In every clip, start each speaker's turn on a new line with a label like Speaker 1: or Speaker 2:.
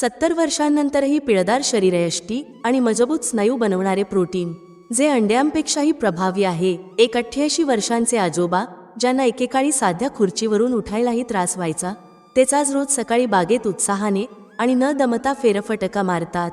Speaker 1: सत्तर वर्षांनंतरही पिळदार शरीरयष्टी आणि मजबूत स्नायू बनवणारे प्रोटीन जे अंड्यांपेक्षाही प्रभावी आहे. एक अठ्ठ्याऐंशी वर्षांचे आजोबा ज्यांना एकेकाळी साध्या खुर्चीवरून उठायलाही त्रास व्हायचा तेच आज रोज सकाळी बागेत उत्साहाने आणि न दमता फेरफटका मारतात.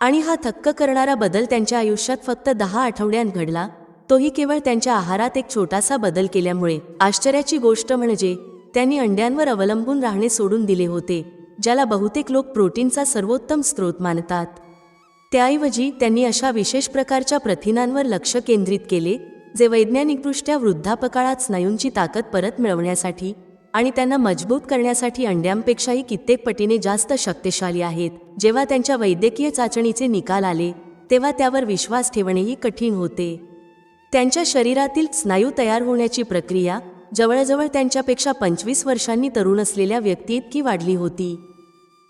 Speaker 1: आणि हा थक्क करणारा बदल त्यांच्या आयुष्यात फक्त दहा आठवड्यांत घडला तोही केवळ त्यांच्या आहारात एक छोटासा बदल केल्यामुळे. आश्चर्याची गोष्ट म्हणजे त्यांनी अंड्यांवर अवलंबून राहणे सोडून दिले होते. ज्याला बहुतेक लोक प्रोटीनचा सर्वोत्तम स्रोत मानतात. त्याऐवजी त्यांनी अशा विशेष प्रकारच्या प्रथिनांवर लक्ष केंद्रित केले जे वैज्ञानिकदृष्ट्या वृद्धापकाळात स्नायूंची ताकद परत मिळवण्यासाठी आणि त्यांना मजबूत करण्यासाठी अंड्यांपेक्षाही कित्येक पटीने जास्त शक्तिशाली आहेत. जेव्हा त्यांच्या वैद्यकीय चाचणीचे निकाल आले तेव्हा त्यावर विश्वास ठेवणेही कठीण होते. त्यांच्या शरीरातील स्नायू तयार होण्याची प्रक्रिया जवळजवळ त्यांच्यापेक्षा पंचवीस वर्षांनी तरुण असलेल्या व्यक्ती इतकी वाढली होती.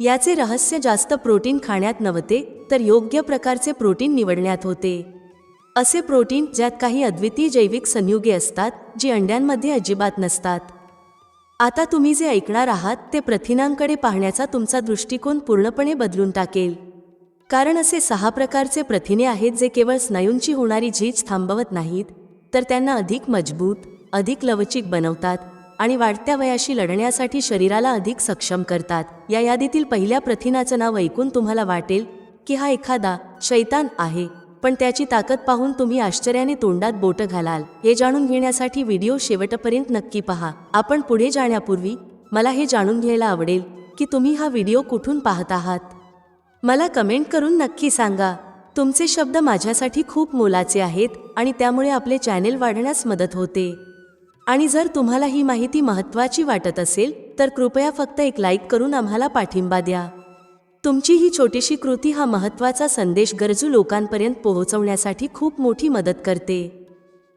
Speaker 1: याचे रहस्य जास्त प्रोटीन खाण्यात नव्हते तर योग्य प्रकारचे प्रोटीन निवडण्यात होते. असे प्रोटीन ज्यात काही अद्वितीय जैविक संयुगे असतात जी अंड्यांमध्ये अजिबात नसतात. आता तुम्ही जे ऐकणार आहात ते प्रथिनांकडे पाहण्याचा तुमचा दृष्टिकोन पूर्णपणे बदलून टाकेल. कारण असे सहा प्रकारचे प्रथिने आहेत जे केवळ स्नायूंची होणारी झीज थांबवत नाहीत तर त्यांना अधिक मजबूत अधिक लवचिक बनवतात आणि वाढत्या वयाशी लढण्यासाठी शरीराला अधिक सक्षम करतात. या यादीतील पहिल्या प्रथिनाचं नाव ऐकून तुम्हाला वाटेल की हा एखादा शैतान आहे पण त्याची ताकद पाहून तुम्ही आश्चर्याने तोंडात बोट घालाल. हे जाणून घेण्यासाठी व्हिडिओ शेवटपर्यंत नक्की पहा. आपण पुढे जाण्यापूर्वी मला हे जाणून घ्यायला आवडेल की तुम्ही हा व्हिडिओ कुठून पाहत आहात. मला कमेंट करून नक्की सांगा. तुमचे शब्द माझ्यासाठी खूप मोलाचे आहेत आणि त्यामुळे आपले चॅनेल वाढण्यास मदत होते. आणि जर तुम्हाला ही माहिती महत्त्वाची वाटत असेल तर कृपया फक्त एक लाईक करून आम्हाला पाठिंबा द्या. तुमची ही छोटीशी कृती हा महत्त्वाचा संदेश गरजू लोकांपर्यंत पोहोचवण्यासाठी खूप मोठी मदत करते.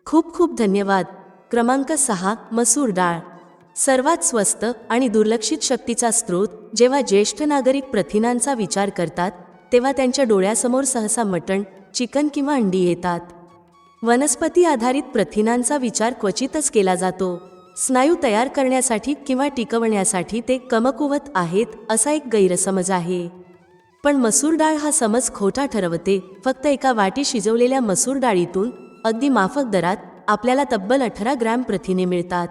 Speaker 1: खूप खूप धन्यवाद. क्रमांक सहा मसूर डाळ. सर्वात स्वस्त आणि दुर्लक्षित शक्तीचा स्रोत जेव्हा ज्येष्ठ नागरिक प्रथिनांचा विचार करतात तेव्हा त्यांच्या डोळ्यासमोर सहसा मटण चिकन किंवा अंडी येतात. वनस्पती आधारित प्रथिनांचा विचार क्वचितच केला जातो. स्नायू तयार करण्यासाठी किंवा टिकवण्यासाठी ते कमकुवत आहेत असा एक गैरसमज आहे. पण मसूर डाळ हा समज खोटा ठरवते फक्त एका वाटी शिजवलेल्या मसूर डाळीतून अगदी माफक दरात आपल्याला तब्बल अठरा ग्रॅम प्रथिने मिळतात.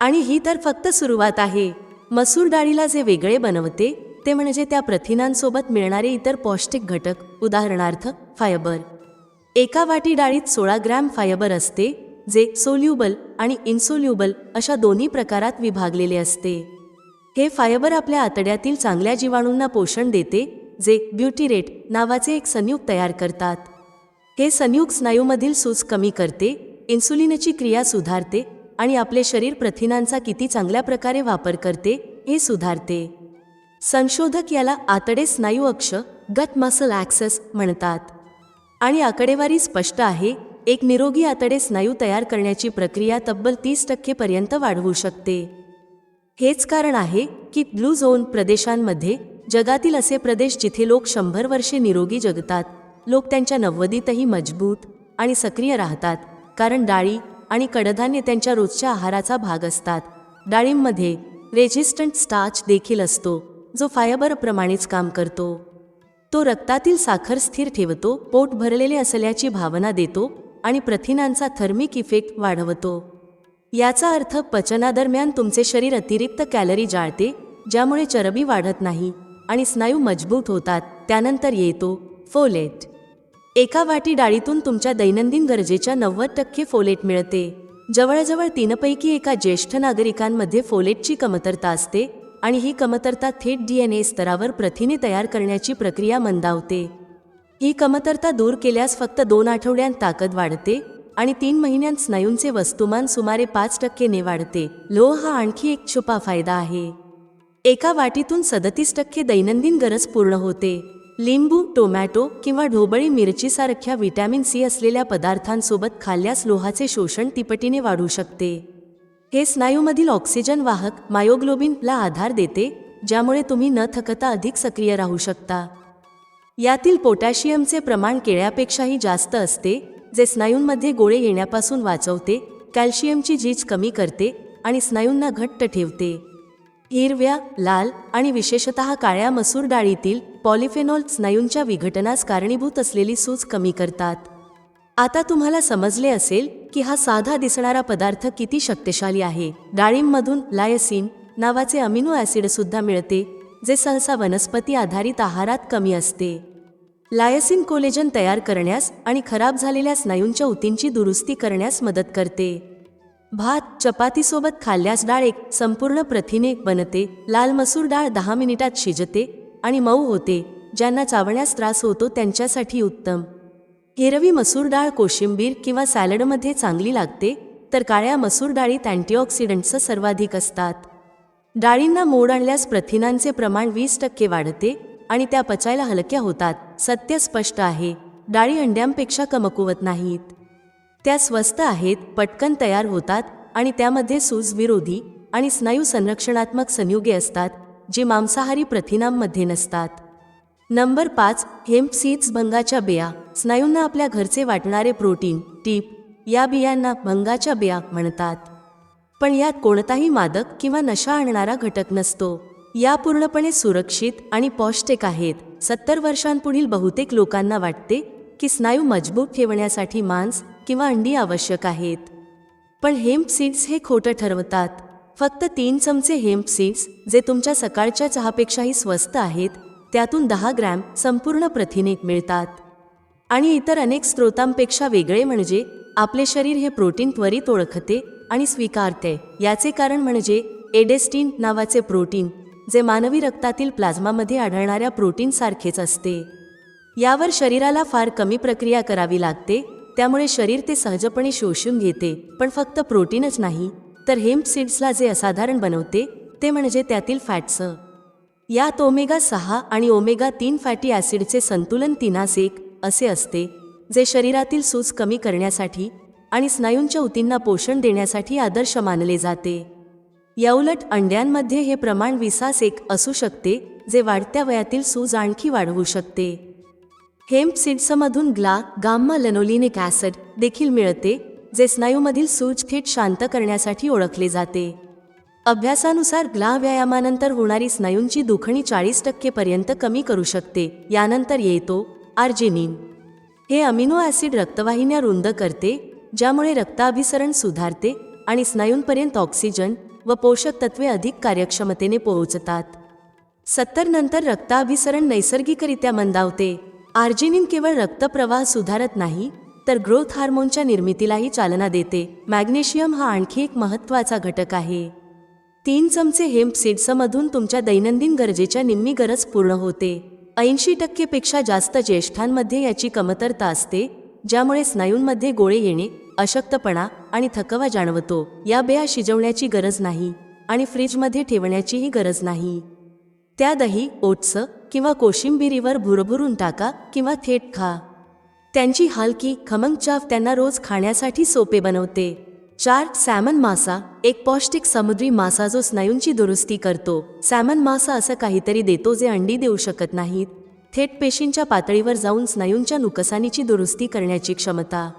Speaker 1: आणि ही तर फक्त सुरुवात आहे. मसूर डाळीला जे वेगळे बनवते ते म्हणजे त्या प्रथिनांसोबत मिळणारे इतर पौष्टिक घटक उदाहरणार्थ फायबर. एका वाटी डाळीत सोळा ग्रॅम फायबर असते जे सोल्युबल आणि इन्सोल्युबल अशा दोन्ही प्रकारात विभागलेले असते. हे फायबर आपल्या आतड्यातील चांगल्या जीवाणूंना पोषण देते जे ब्युटीरेट नावाचे एक संयुग तयार करतात. हे संयुग स्नायूमधील सूज कमी करते इन्सुलिनची क्रिया सुधारते आणि आपले शरीर प्रथिनांचा किती चांगल्या प्रकारे वापर करते हे सुधारते. संशोधक याला आतडे स्नायू अक्ष गट मसल ॲक्सेस म्हणतात. आणि आकडेवारी स्पष्ट आहे एक निरोगी आतडे स्नायू तयार करण्याची प्रक्रिया तब्बल तीस टक्केपर्यंत वाढवू शकते. हेच कारण आहे की ब्लू झोन प्रदेशांमध्ये जगातील असे प्रदेश जिथे लोक शंभर वर्षे निरोगी जगतात लोक त्यांच्या नव्वदीतही मजबूत आणि सक्रिय राहतात कारण डाळी आणि कडधान्य त्यांच्या रोजच्या आहाराचा भाग असतात. डाळींमध्ये रेजिस्टंट स्टार्च देखील असतो जो फायबरप्रमाणेच काम करतो. तो रक्तातील साखर स्थिर ठेवतो पोट भरलेले असल्याची भावना देतो आणि प्रथिनांचा थर्मिक इफेक्ट वाढवतो. याचा अर्थ पचनादरम्यान तुमचे शरीर अतिरिक्त कॅलरी जाळते ज्यामुळे चरबी वाढत नाही आणि स्नायू मजबूत होतात त्यानंतर येतो फोलेट. एका वाटी डाळीतून तुमच्या दैनंदिन गरजेच्या नव्वद टक्के फोलेट मिळते. जवळजवळ तीनपैकी एका ज्येष्ठ नागरिकांमध्ये फोलेटची कमतरता असते आणि ही कमतरता थेट डी एन ए स्तरावर प्रथिने तयार करण्याची प्रक्रिया मंदावते. ही कमतरता दूर केल्यास फक्त दोन आठवड्यांत ताकद वाढते आणि तीन महिन्यांत स्नायूंचे वस्तुमान सुमारे पाच टक्केने वाढते. लोह हा आणखी एक छुपा फायदा आहे. एका वाटीतून सदतीस टक्के दैनंदिन गरज पूर्ण होते. लिंबू टोमॅटो किंवा ढोबळी मिरचीसारख्या व्हिटॅमिन सी असलेल्या पदार्थांसोबत खाल्ल्यास लोहाचे शोषण तिपटीने वाढू शकते. हे स्नायूमधील ऑक्सिजन वाहक मायोग्लोबिनला आधार देते ज्यामुळे तुम्ही न थकता अधिक सक्रिय राहू शकता. यातील पोटॅशियमचे प्रमाण केळ्यापेक्षाही जास्त असते जे स्नायूंमध्ये गोळे येण्यापासून वाचवते कॅल्शियमची झीज कमी करते आणि स्नायूंना घट्ट ठेवते. हिरव्या लाल आणि विशेषतः काळ्या मसूर डाळीतील पॉलिफेनॉल स्नायूंच्या विघटनास कारणीभूत असलेली सूज कमी करतात. आता तुम्हाला समजले असेल की हा साधा दिसणारा पदार्थ किती शक्तिशाली आहे. डाळिंबमधून लायसिन नावाचे अमिनो ॲसिड सुद्धा मिळते जे सहसा वनस्पती आधारित आहारात कमी असते. लायसिन कोलेजन तयार करण्यास आणि खराब झालेल्या स्नायूंच्या ऊतींची दुरुस्ती करण्यास मदत करते. भात चपातीसोबत खाल्ल्यास डाळ एक संपूर्ण प्रथिने बनते लाल मसूर डाळ दहा मिनिटात शिजते आणि मऊ होते ज्यांना चावण्यास त्रास होतो त्यांच्यासाठी उत्तम. हिरवी मसूर डाळ कोशिंबीर किंवा सॅलडमध्ये चांगली लागते तर काळ्या मसूर डाळीत अँटीऑक्सिडंट्स सर्वाधिक असतात. डाळींना मोड आणल्यास प्रथिनांचे प्रमाण वीस टक्के वाढते आणि त्या पचायला हलक्या होतात सत्य स्पष्ट आहे. डाळी अंड्यांपेक्षा कमकुवत नाहीत. त्या स्वस्त आहेत पटकन तयार होतात आणि त्यामध्ये सूजविरोधी आणि स्नायू संरक्षणात्मक संयुगे असतात जे मांसाहारी प्रथिनांमध्ये नसतात. नंबर पाच हेम्प सीड्स भंगाच्या बिया. स्नायूंना आपल्या घरचे वाटणारे प्रोटीन टीप या बियांना भंगाच्या बिया म्हणतात. पण यात कोणताही मादक किंवा नशा आणणारा घटक नसतो. या पूर्णपणे सुरक्षित आणि पौष्टिक आहेत. सत्तर वर्षांपुढील बहुतेक लोकांना वाटते की स्नायू मजबूत ठेवण्यासाठी मांस किंवा अंडी आवश्यक आहेत. पण हेम्प सीड्स हे खोटं ठरवतात. फक्त तीन चमचे हेम्प सीड्स जे तुमच्या सकाळच्या चहापेक्षाही स्वस्त आहेत त्यातून दहा ग्रॅम संपूर्ण प्रथिने मिळतात. आणि इतर अनेक स्रोतांपेक्षा वेगळे म्हणजे आपले शरीर हे प्रोटीन त्वरित ओळखते आणि स्वीकारते. याचे कारण म्हणजे एडेस्टीन नावाचे प्रोटीन जे मानवी रक्तातील प्लाझ्मामध्ये आढळणाऱ्या प्रोटीनसारखेच असते. यावर शरीराला फार कमी प्रक्रिया करावी लागते त्यामुळे शरीर ते सहजपणे शोषून घेते पण फक्त प्रोटीनच नाही. तर हेम्प सीड्सला जे असाधारण बनवते ते म्हणजे त्यातील फॅट्स यात ओमेगा सहा आणि ओमेगा तीन फॅटी ॲसिडचे संतुलन तिनास एक असे असते जे शरीरातील सूज कमी करण्यासाठी आणि स्नायूंच्या ऊतींना पोषण देण्यासाठी आदर्श मानले जाते. याउलट अंड्यांमध्ये हे प्रमाण विसास एक असू शकते जे वाढत्या वयातील सूज आणखी वाढवू शकते. हेम्प सीड्समधून ग्ला गाम्मा लनोलिनिक ॲसिड देखील मिळते जे स्नायूमधील सूज थेट शांत करण्यासाठी ओळखले जाते. अभ्यासानुसार ग्ला व्यायामानंतर होणारी स्नायूंची दुखणी चाळीस टक्केपर्यंत कमी करू शकते. यानंतर येतो आर्जिनिन. हे अमिनो ॲसिड रक्तवाहिन्या रुंद करते ज्यामुळे रक्ताभिसरण सुधारते आणि स्नायूंपर्यंत ऑक्सिजन व पोषक तत्वे अधिक कार्यक्षमतेने पोहोचतात. सत्तर नंतर रक्ताभिसरण नैसर्गिकरित्या मंदावते. आर्जिनिन केवळ रक्तप्रवाह सुधारत नाही तर ग्रोथ हार्मोनच्या निर्मितीलाही चालना देते. मॅग्नेशियम हा आणखी एक महत्त्वाचा घटक आहे. तीन चमचे हेम्प सीड्समधून तुमच्या दैनंदिन गरजेच्या निम्मी गरज पूर्ण होते. ऐंशी टक्केपेक्षा जास्त ज्येष्ठांमध्ये याची कमतरता असते ज्यामुळे स्नायूंमध्ये गोळे येणे अशक्तपणा आणि थकवा जाणवतो. या बेया शिजवण्याची गरज नाही आणि फ्रीजमध्ये ठेवण्याचीही गरज नाही. त्या दही ओट्स किंवा कोशिंबिरीवर भुरभुरून टाका किंवा थेट खा. त्यांची हलकी खमंग चाफ त्यांना रोज खाण्यासाठी सोपे बनवते. चार सॅमन मासा एक पौष्टिक समुद्री मासा जो स्नायूंची दुरुस्ती करतो. सॅमन मासा असं काहीतरी देतो जे अंडी देऊ शकत नाहीत. थेट पेशींच्या पातळीवर जाऊन स्नायूंच्या नुकसानीची दुरुस्ती करण्याची क्षमता.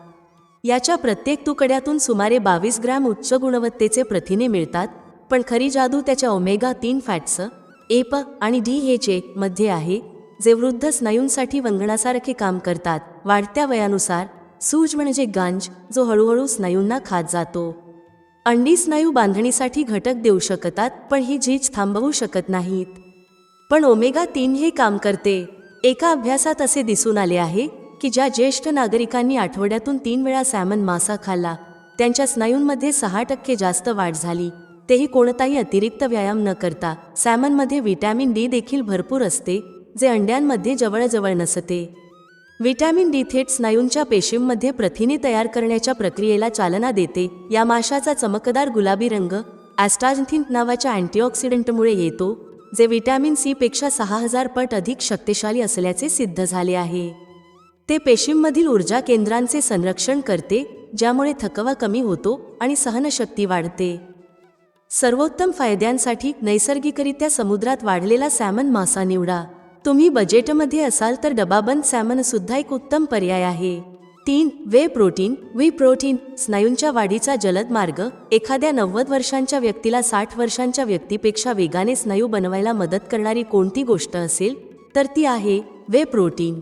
Speaker 1: याच्या प्रत्येक तुकड्यातून सुमारे बावीस ग्रॅम उच्च गुणवत्तेचे प्रथिने मिळतात पण खरी जादू त्याच्या ओमेगा तीन फॅट्स एप आणि डी हे मध्ये आहे जे वृद्ध स्नायूंसाठी वंगणासारखे काम करतात. वाढत्या वयानुसार सूज म्हणजे गांज जो हळूहळू स्नायूंना खात जातो. अंडी स्नायू बांधणीसाठी घटक देऊ शकतात पण ही झीज थांबवू शकत नाहीत. पण ओमेगा तीन हे काम करते. एका अभ्यासात असे दिसून आले आहे की ज्या ज्येष्ठ नागरिकांनी आठवड्यातून तीन वेळा सॅमन मासा खाल्ला त्यांच्या स्नायूंमध्ये सहा टक्के जास्त वाढ झाली. तेही कोणताही अतिरिक्त व्यायाम न करता. सॅमनमध्ये व्हिटॅमिन डी देखील भरपूर असते जे अंड्यांमध्ये जवळजवळ नसते. व्हिटॅमिन डी थेट स्नायूंच्या पेशींमध्ये प्रथिने तयार करण्याच्या प्रक्रियेला चालना देते. या माशाचा चमकदार गुलाबी रंग ॲस्टाजथिन नावाच्या अँटीऑक्सिडंटमुळे येतो जे व्हिटॅमिन सीपेक्षा सहा हजार पट अधिक शक्तिशाली असल्याचे सिद्ध झाले आहे. ते पेशींमधील ऊर्जा केंद्रांचे संरक्षण करते ज्यामुळे थकवा कमी होतो आणि सहनशक्ती वाढते. सर्वोत्तम फायद्यांसाठी नैसर्गिकरित्या समुद्रात वाढलेला सॅमन मासा निवडा. तुम्ही बजेटमध्ये असाल तर डबाबंद सॅमन सुद्धा एक उत्तम पर्याय आहे. तीन वे प्रोटीन वी प्रोटीन स्नायूंच्या वाढीचा जलद मार्ग एखाद्या नव्वद वर्षांच्या व्यक्तीला साठ वर्षांच्या व्यक्तीपेक्षा वेगाने स्नायू बनवायला मदत करणारी कोणती गोष्ट असेल? तर ती आहे वे प्रोटीन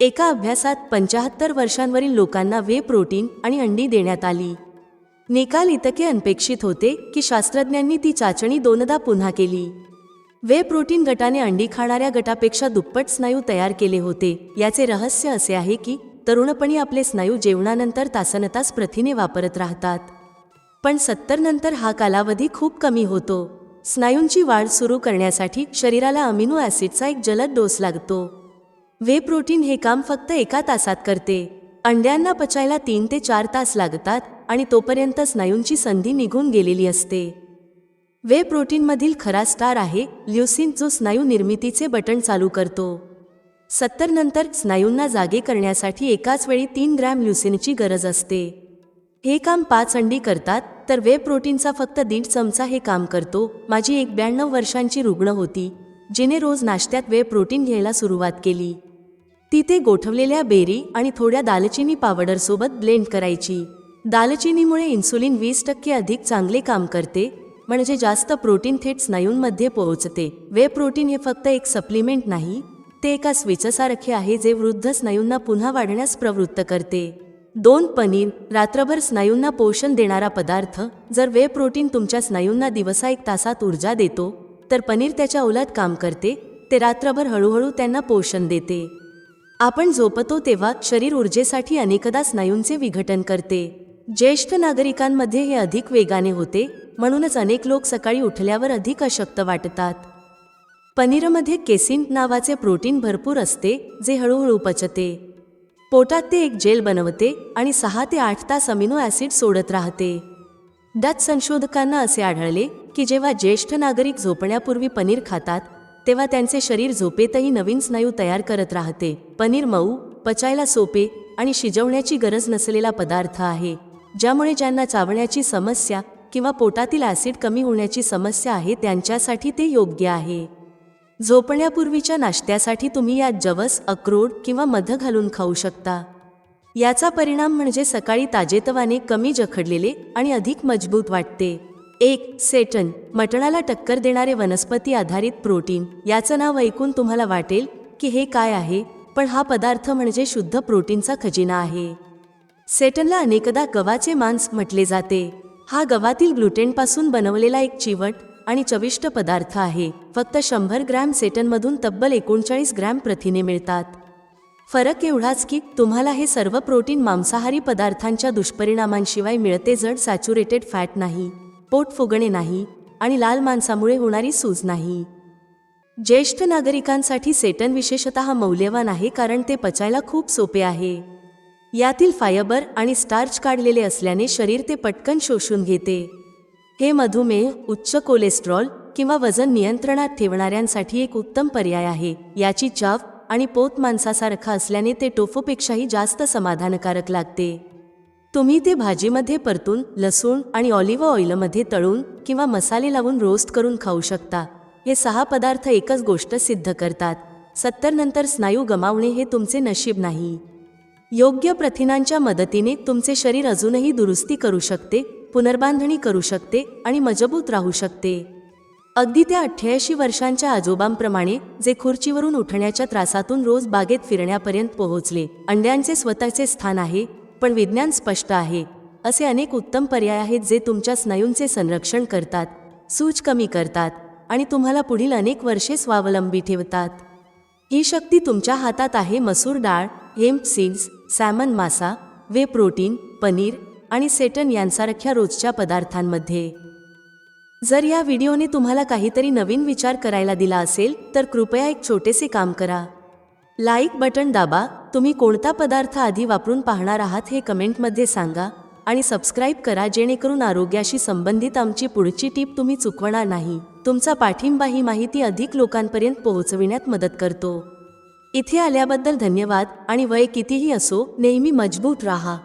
Speaker 1: एका अभ्यासात पंचाहत्तर वर्षांवरील लोकांना वे प्रोटीन आणि अंडी देण्यात आली. निकाल इतके अनपेक्षित होते की शास्त्रज्ञांनी ती चाचणी दोनदा पुन्हा केली. वे प्रोटीन गटाने अंडी खाणाऱ्या गटापेक्षा दुप्पट स्नायू तयार केले होते. याचे रहस्य असे आहे की तरुणपणी आपले स्नायू जेवणानंतर तासनतास प्रथिने वापरत राहतात. पण सत्तर नंतर हा कालावधी खूप कमी होतो. स्नायूंची वाढ सुरू करण्यासाठी शरीराला अमिनो ॲसिडचा एक जलद डोस लागतो. वे प्रोटीन हे काम फक्त एका तासात करते. अंड्यांना पचायला तीन ते चार तास लागतात आणि तोपर्यंत स्नायूंची संधी निघून गेलेली असते. वे प्रोटीनमधील खरा स्टार आहे ल्युसिन जो स्नायू निर्मितीचे बटण चालू करतो. सत्तर नंतर स्नायूंना जागे करण्यासाठी एकाच वेळी तीन ग्रॅम ल्युसिनची गरज असते. हे काम पाच अंडी करतात तर वे प्रोटीनचा फक्त दीड चमचा हे काम करतो. माझी एक ब्याण्णव वर्षांची रुग्ण होती जिने रोज नाश्त्यात वे प्रोटीन घ्यायला सुरुवात केली. ती ते गोठवलेल्या बेरी आणि थोड्या दालचिनी पावडरसोबत ब्लेंड करायची. दालचिनीमुळे इन्सुलिन वीस टक्के अधिक चांगले काम करते म्हणजे जास्त प्रोटीन थेट स्नायूंमध्ये पोहोचते. वे प्रोटीन हे फक्त एक सप्लिमेंट नाही ते एका स्विचसारखे आहे जे वृद्ध स्नायूंना पुन्हा वाढण्यास प्रवृत्त करते. दोन पनीर रात्रभर स्नायूंना पोषण देणारा पदार्थ जर वे प्रोटीन तुमच्या स्नायूंना दिवसा एक तासात ऊर्जा देतो तर पनीर त्याच्या उलट काम करते ते रात्रभर हळूहळू त्यांना पोषण देते. आपण झोपतो तेव्हा शरीर ऊर्जेसाठी अनेकदा स्नायूंचे विघटन करते. ज्येष्ठ नागरिकांमध्ये हे अधिक वेगाने होते म्हणूनच अनेक लोक सकाळी उठल्यावर अधिक अशक्त वाटतात. पनीरमध्ये केसिन नावाचे प्रोटीन भरपूर असते जे हळूहळू पचते. पोटात ते एक जेल बनवते आणि सहा ते आठ तास अमिनो ॲसिड सोडत राहते. डच संशोधकांना असे आढळले की जेव्हा ज्येष्ठ नागरिक झोपण्यापूर्वी पनीर खातात तेव्हा त्यांचे शरीर झोपेतही नवीन स्नायू तयार करत राहते. पनीर मऊ पचायला सोपे आणि शिजवण्याची गरज नसलेला पदार्थ आहे. ज्यामुळे ज्यांना चावण्याची समस्या किंवा पोटातील ॲसिड कमी होण्याची समस्या आहे त्यांच्यासाठी ते योग्य आहे. झोपण्यापूर्वीच्या नाश्त्यासाठी तुम्ही यात जवस अक्रोड किंवा मध घालून खाऊ शकता. याचा परिणाम म्हणजे सकाळी ताजेतवाने कमी जखडलेले आणि अधिक मजबूत वाटते. एक सेटन मटणाला टक्कर देणारे वनस्पती आधारित प्रोटीन. याचं नाव ऐकून तुम्हाला वाटेल की हे काय आहे पण हा पदार्थ म्हणजे शुद्ध प्रोटीनचा खजिना आहे. सेटनला अनेकदा गव्हाचे मांस म्हटले जाते. हा गव्हातील ग्लुटेनपासून बनवलेला एक चिवट आणि चविष्ट पदार्थ आहे. फक्त शंभर ग्रॅम सेटनमधून तब्बल एकोणचाळीस ग्रॅम प्रथिने मिळतात. फरक एवढाच की तुम्हाला हे सर्व प्रोटीन मांसाहारी पदार्थांच्या दुष्परिणामांशिवाय मिळते जड सॅच्युरेटेड फॅट नाही पोट फुगणे नाही आणि लाल मांसामुळे होणारी सूज नाही. ज्येष्ठ नागरिकांसाठी सेटन विशेषतः मौल्यवान आहे कारण ते पचायला खूप सोपे आहे. यातील फायबर आणि स्टार्च काढलेले असल्याने शरीर ते पटकन शोषून घेते. हे मधुमेह उच्च कोलेस्ट्रॉल किंवा वजन नियंत्रणात ठेवणाऱ्यांसाठी एक उत्तम पर्याय आहे. याची चाव आणि पोत मांसासारखा असल्याने ते टोफूपेक्षाही जास्त समाधानकारक लागते. तुम्ही ते भाजीमध्ये परतून लसूण आणि ऑलिव्ह ऑइलमध्ये तळून किंवा मसाले लावून रोस्ट करून खाऊ शकता. हे सहा पदार्थ एकच गोष्ट सिद्ध करतात. सत्तर नंतर स्नायू गमावणे हे तुमचे नशीब नाही. योग्य प्रथिनांच्या मदतीने तुमचे शरीर अजूनही दुरुस्ती करू शकते पुनर्बांधणी करू शकते आणि मजबूत राहू शकते. अगदी त्या अठ्ठ्याऐंशी वर्षांच्या आजोबांप्रमाणे जे खुर्चीवरून उठण्याच्या त्रासातून रोज बागेत फिरण्यापर्यंत पोहोचले अंड्यांचे स्वतःचे स्थान आहे पण विज्ञान स्पष्ट आहे. असे अनेक उत्तम पर्याय आहेत जे तुमच्या स्नायूंचे संरक्षण करतात सूज कमी करतात आणि तुम्हाला पुढील अनेक वर्षे स्वावलंबी ठेवतात. ही शक्ती तुमच्या हातात आहे मसूर डाळ हेम्प सीड्स सॅमन मासा वे प्रोटीन पनीर आणि सेटन यांसारख्या रोजच्या पदार्थांमध्ये. जर या व्हिडिओने तुम्हाला काहीतरी नवीन विचार करायला दिला असेल तर कृपया एक छोटेसे काम करा. लाईक बटन दाबा तुम्ही कोणता पदार्थ आधी वापरून पाहणार आहात हे कमेंटमध्ये सांगा आणि सबस्क्राईब करा जेणेकरून आरोग्याशी संबंधित आमची पुढची टीप तुम्ही चुकवणार नाही. तुमचा पाठिंबा ही माहिती अधिक लोकांपर्यंत पोहोचविण्यात मदत करतो. इथे आल्याबद्दल धन्यवाद आणि वय कितीही असो नेहमी मजबूत राहा.